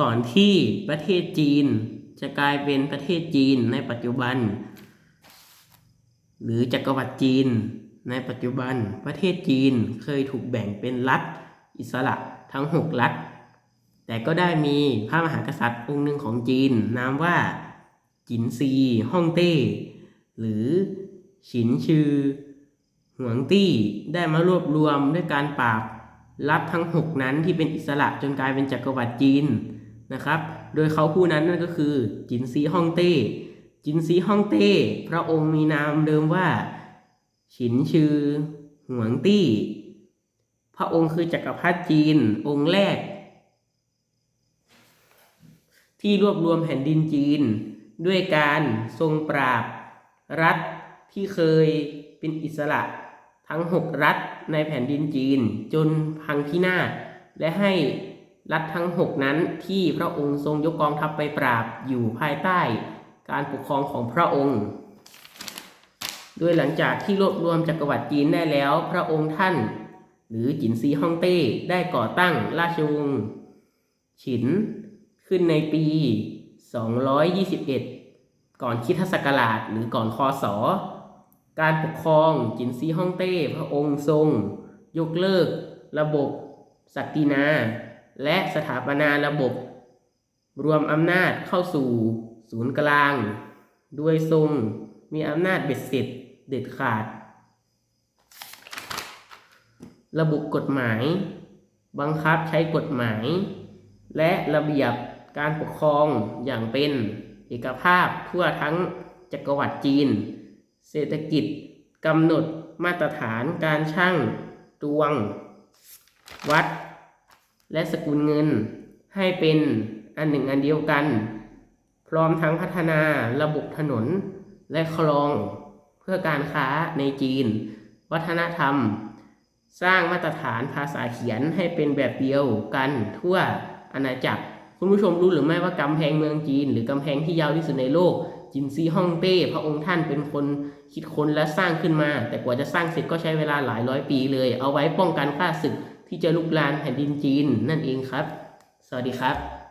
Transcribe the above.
ก่อนที่ประเทศจีนจะกลายเป็นประเทศจีนในปัจจุบัน หรือจักรวรรดิจีนในปัจจุบัน ประเทศจีนเคยถูกแบ่งเป็นรัฐอิสระทั้ง 6 รัฐ แต่ก็ได้มีพระมหากษัตริย์องค์หนึ่งของจีน นามว่า จินซีฮ่องเต้ หรือฉินชือหวงตี้ได้มารวบรวมด้วยการปราบรัฐทั้ง 6 นั้นที่เป็นอิสระจนกลายเป็นจักรวรรดิจีน นะครับ โดยเขาผู้นั้นนั่นก็คือจินซีฮ่องเต้ จินซีฮ่องเต้ พระองค์มีนามเดิมว่า ฉินชือหวงตี้ พระองค์คือจักรพรรดิจีนองค์แรก ที่รวบรวมแผ่นดินจีน ด้วยการทรงปราบรัฐที่เคยเป็นอิสระทั้ง 6 รัฐในแผ่นดินจีน จนพังพินาศและให้ รัฐทั้ง 6 นั้นที่พระองค์ทรงยกกองทัพไปปราบอยู่ภายใต้การปกครองของพระองค์ โดยหลังจากที่รวบรวมจักรวรรดิจีนได้แล้ว พระองค์ท่าน หรือจินซีฮ่องเต้ได้ก่อตั้งราชวงศ์ฉินขึ้นในปี 221 ก่อนคริดศักราชหรือก่อนคศการปกครองจินซีฮ่องเต้ พระองค์ทรง ยกเลิกระบบศักดินา และสถาปนาระบบ รวมอำนาจเข้าสู่ศูนย์กลาง ด้วยทรงมีอำนาจเบ็ดเสร็จเด็ดขาด ระบุกฎหมาย บังคับใช้กฎหมาย และระเบียบการปกครองอย่างเป็นเอกภาพทั่วทั้งจักรวรรดิจีน เศรษฐกิจกำหนดมาตรฐานการช่างตวง วัด และสกุลเงินให้เป็นอันหนึ่งอันเดียวกัน พร้อมทั้งพัฒนาระบบถนนและคลองเพื่อการค้าในจีน วัฒนธรรม สร้างมาตรฐานภาษาเขียนให้เป็นแบบเดียวกันทั่วอาณาจักร คุณผู้ชมรู้หรือไม่ว่ากำแพงเมืองจีน หรือกำแพงที่ยาวที่สุดในโลกจินซีฮ่องเต้พระองค์ท่านเป็นคนคิดค้นและสร้างขึ้นมา แต่กว่าจะสร้างเสร็จก็ใช้เวลาหลายร้อยปีเลย เอาไว้ป้องกันข้าศึก ที่จะลุกลานแผ่นดินจีนนั่นเองครับ สวัสดีครับ